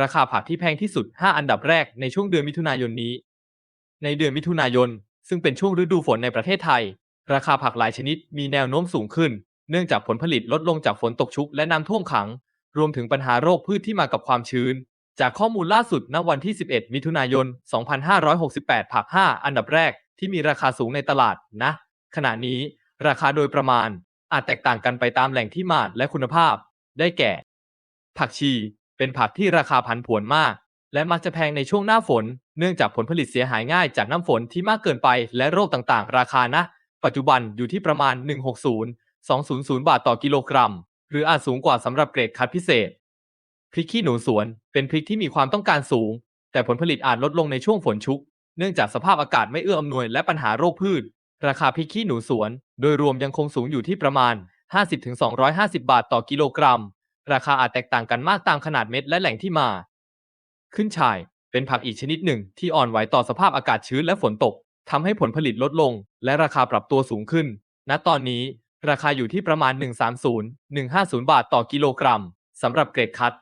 ราคาผักที่แพงที่สุด 5 อันดับแรกในช่วงเดือนมิถุนายนนี้ ในเดือนมิถุนายน ซึ่งเป็นช่วงฤดูฝนในประเทศไทย ราคาผักหลายชนิดมีแนวโน้มสูงขึ้น เนื่องจากผลผลิตลดลงจากฝนตกชุกและน้ำท่วมขัง รวมถึงปัญหาโรคพืชที่มากับความชื้น จากข้อมูลล่าสุดณวันที่ 11 มิถุนายน 2568 ผัก 5 อันดับแรกที่มีราคาสูงในตลาดนะ ขณะนี้ ราคาโดยประมาณ อาจแตกต่างกันไปตามแหล่งที่มาและคุณภาพ ได้แก่ ผักชี เป็นผักที่ราคาผันผวนมาก และมักจะแพงในช่วงหน้าฝน เนื่องจากผลผลิตเสียหายง่ายจากน้ำฝนที่มากเกินไปและโรคต่างๆ ราคานะ ปัจจุบันอยู่ที่ประมาณ 160 200 บาทต่อกิโลกรัม หรืออาจสูงกว่าสำหรับเกรดคัดพิเศษ พริกขี้หนูสวนเป็นพริกที่มีความต้องการสูง แต่ผลผลิตอาจลดลงในช่วงฝนชุก เนื่องจากสภาพอากาศไม่เอื้ออำนวยและปัญหาโรคพืช ราคาพริกขี้หนูสวน โดยรวมยังคงสูงอยู่ที่ประมาณ 50-250 บาทต่อกิโลกรัม ราคาอาจแตกต่างกันมากตามขนาดเม็ดและแหล่งที่มา ขึ้นฉ่าย เป็นผักอีกชนิดหนึ่งที่อ่อนไหวต่อสภาพอากาศชื้นและฝนตกทำให้ผลผลิตลดลง และราคาปรับตัวสูงขึ้น ณ ตอนนี้ ราคาอยู่ที่ประมาณ 130-150 บาทต่อกิโลกรัมสำหรับเกรดคัด